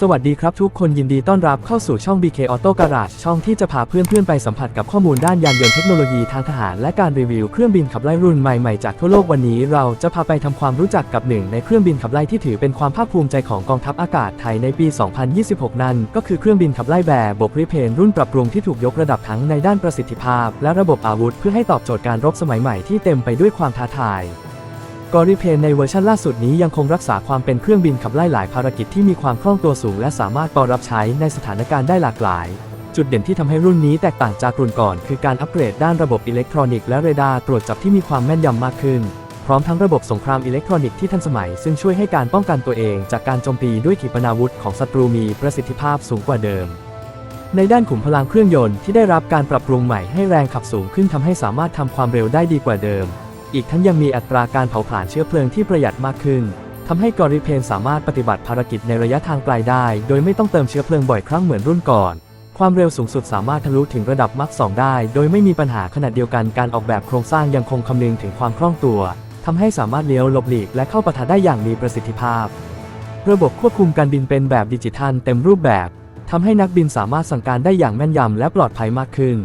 สวัสดีครับทุกคนยินดีต้อนรับเข้าสู่ช่อง BK Auto Garage ช่องที่จะพาเพื่อนๆไปสัมผัสกับข้อมูลด้านยานยนต์เทคโนโลยีทางทหาร และการรีวิวเครื่องบินขับไล่รุ่นใหม่ๆจากทั่วโลกวันนี้ เราจะพาไปทำความรู้จักกับหนึ่งในเครื่องบินขับไล่ที่ถือเป็นความภาคภูมิใจของกองทัพอากาศไทยในปี 2026 นั้น ก็คือเครื่องบินขับไล่แบบบกริเพนรุ่นปรับปรุงที่ถูกยกระดับทั้งในด้านประสิทธิภาพ และระบบอาวุธ เพื่อให้ตอบโจทย์การรบสมัยใหม่ที่เต็มไปด้วยความท้าทาย กอริเพนในเวอร์ชันล่าสุดนี้ยังคงรักษาความเป็นเครื่องบินขับไล่หลายภารกิจที่มีความคล่องตัวสูง และสามารถปรับใช้ในสถานการณ์ได้หลากหลาย จุดเด่นที่ทำให้รุ่นนี้แตกต่างจากรุ่นก่อน คือการอัปเกรดด้านระบบอิเล็กทรอนิกส์และเรดาร์ตรวจจับที่มีความแม่นยำมากขึ้น พร้อมทั้งระบบสงครามอิเล็กทรอนิกส์ที่ทันสมัย ซึ่งช่วยให้การป้องกันตัวเอง จากการโจมตีด้วยขีปนาวุธของศัตรูมีประสิทธิภาพสูงกว่าเดิมในด้านขุมพลังเครื่องยนต์ที่ได้รับการปรับปรุงใหม่ให้แรงขับสูงขึ้นทำให้สามารถทำความเร็วได้ดีกว่าเดิม อีกทั้งยังมีอัตราการเผาผลาญเชื้อเพลิงที่ประหยัดมากขึ้นทำให้กอริเพนสามารถปฏิบัติภารกิจในระยะทางไกลได้ โดยไม่ต้องเติมเชื้อเพลิงบ่อยครั้งเหมือนรุ่นก่อน ความเร็วสูงสุดสามารถทะลุถึงระดับมัค2ได้ โดยไม่มีปัญหาขณะเดียวกันการออกแบบโครงสร้างยังคงคำนึงถึงความคล่องตัวทำให้สามารถเลี้ยวหลบหลีกและเข้าปะทะได้อย่างมีประสิทธิภาพ ระบบควบคุมการบินเป็นแบบดิจิทัลเต็มรูปแบบทำให้นักบินสามารถสั่งการได้อย่างแม่นยำและปลอดภัยมากขึ้น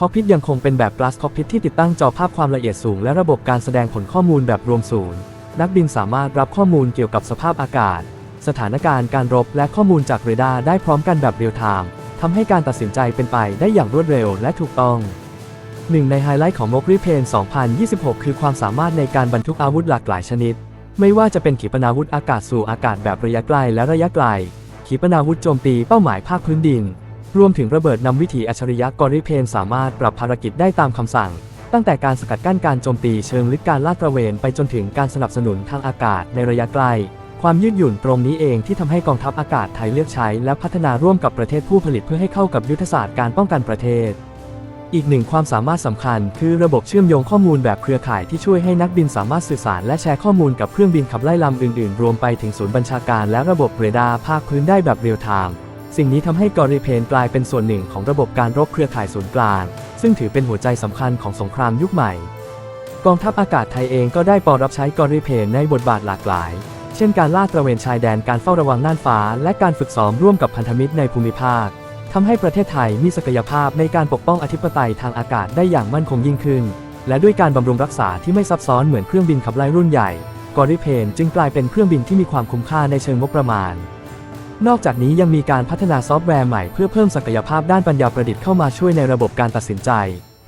คอกพิทยังคงเป็นแบบ Glass Cockpit ที่ติดตั้งจอภาพความละเอียดสูง และระบบการแสดงผลข้อมูลแบบรวมศูนย์ นักบินสามารถรับข้อมูลเกี่ยวกับสภาพอากาศ สถานการณ์การรบและข้อมูลจากเรดาร์ได้พร้อมกันแบบเรียลไทม์ทำให้การตัดสินใจเป็นไปได้อย่างรวดเร็วและถูกต้องหนึ่งในไฮไลท์ของ m o k r i p e n 2026 คือความสามารถในการบรรทุกอาวุธหลากหลายชนิด ไม่ว่าจะเป็นขีปนาวุธอากาศสู่อากาศแบบระยะใกลและระยะไกล ขีปนาวุธโจมตีเป้าหมายภาคพื้นดิน รวมถึงระเบิดนำวิถีอัจฉริยะกอริเพนสามารถปรับภารกิจได้ตามคำสั่ง ตั้งแต่การสกัดกั้นการโจมตีเชิงลึกการลาดตระเวนไปจนถึงการสนับสนุนทางอากาศในระยะไกล ความยืดหยุ่นตรงนี้เองที่ทำให้กองทัพอากาศไทยเลือกใช้ และพัฒนาร่วมกับประเทศผู้ผลิตเพื่อให้เข้ากับยุทธศาสตร์การป้องกันประเทศ อีกหนึ่งความสามารถสำคัญ คือระบบเชื่อมโยงข้อมูลแบบเครือข่ายที่ช่วยให้นักบินสามารถสื่อสารและแชร์ข้อมูลกับเครื่องบินขับไล่ลำอื่น ๆ รวมไปถึงศูนย์บัญชาการและระบบเรดาร์ภาคพื้นได้แบบเรียลไทม์ สิ่งนี้ทำให้กอริเพนกลายเป็นส่วนหนึ่งของระบบการรบเครือข่ายศูนย์กลาง ซึ่งถือเป็นหัวใจสำคัญของสงครามยุคใหม่ กองทัพอากาศไทยเองก็ได้ปอรับใช้กอริเพนในบทบาทหลากหลาย เช่นการลาดตระเวนชายแดนการเฝ้าระวังน่านฟ้า และการฝึกซ้อมร่วมกับพันธมิตรในภูมิภาคทำให้ประเทศไทยมีศักยภาพในการปกป้องอธิปไตยทางอากาศได้อย่างมั่นคงยิ่งขึ้น และด้วยการบำรุงรักษาที่ไม่ซับซ้อนเหมือนเครื่องบินขับไล่รุ่นใหญ่กอริเพนจึงกลายเป็นเครื่องบินที่มีความคุ้มค่าในเชิงงบประมาณ นอกจากนี้ยังมีการพัฒนาซอฟต์แวร์ใหม่เพื่อเพิ่มศักยภาพด้านปัญญาประดิษฐ์เข้ามาช่วยในระบบการตัดสินใจ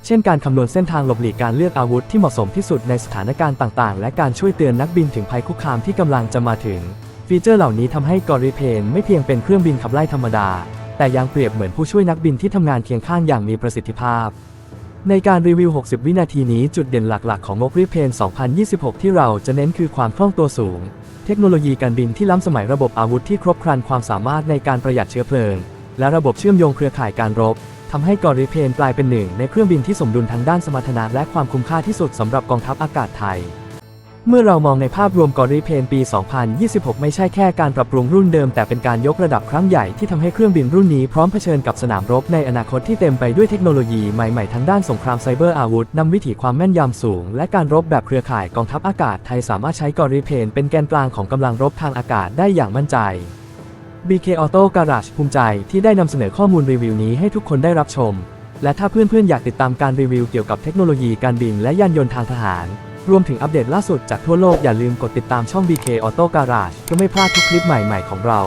เช่นการคำนวณเส้นทางหลบหลีกการเลือกอาวุธที่เหมาะสมที่สุดในสถานการณ์ต่างๆ และการช่วยเตือนนักบินถึงภัยคุกคามที่กำลังจะมาถึง ฟีเจอร์เหล่านี้ทำให้กอริเพนไม่เพียงเป็นเครื่องบินขับไล่ธรรมดา แต่ยังเปรียบเหมือนผู้ช่วยนักบินที่ทำงานเคียงข้างอย่างมีประสิทธิภาพ ในการรีวิว 60 วินาทีนี้จุดเด่นหลักๆ ของ m o k r i p e n 2026 ที่เราจะเน้นคือความคล่องตัวสูง เทคโนโลยีการบินที่ล้ำสมัยระบบอาวุธที่ครบครันความสามารถในการประหยัดเชื้อเพลิง และระบบเชื่อมโยงเครือข่ายการรบทำให้กอริเพนกลายเป็นหนึ่งในเครื่องบินที่สมดุลทางด้านสมรรถนะและความคุ้มค่าที่สุดสำหรับกองทัพอากาศไทย เมื่อเรามองในภาพรวมกอริเพนปี 2026 ไม่ใช่แค่การปรับปรุงรุ่นเดิม แต่เป็นการยกระดับครั้งใหญ่ที่ทำให้เครื่องบินรุ่นนี้พร้อมเผชิญกับสนามรบในอนาคตที่เต็มไปด้วยเทคโนโลยีใหม่ๆ ทั้งด้านสงครามไซเบอร์อาวุธนำวิถีความแม่นยำสูง และการรบแบบเครือข่ายกองทัพอากาศไทยสามารถใช้กอริเพนเป็นแกนกลางของกำลังรบทางอากาศได้อย่างมั่นใจ BK Auto Garage ภูมิใจที่ได้นำเสนอข้อมูลรีวิวนี้ให้ทุกคนได้รับชม และถ้าเพื่อนๆอยากติดตามการรีวิวเกี่ยวกับเทคโนโลยีการบินและยานยนต์ทางทหาร รวมถึงอัปเดตล่าสุดจากทั่วโลกอย่าลืมกดติดตามช่อง BK Auto Garage เพื่อไม่พลาดทุกคลิปใหม่ๆของเรา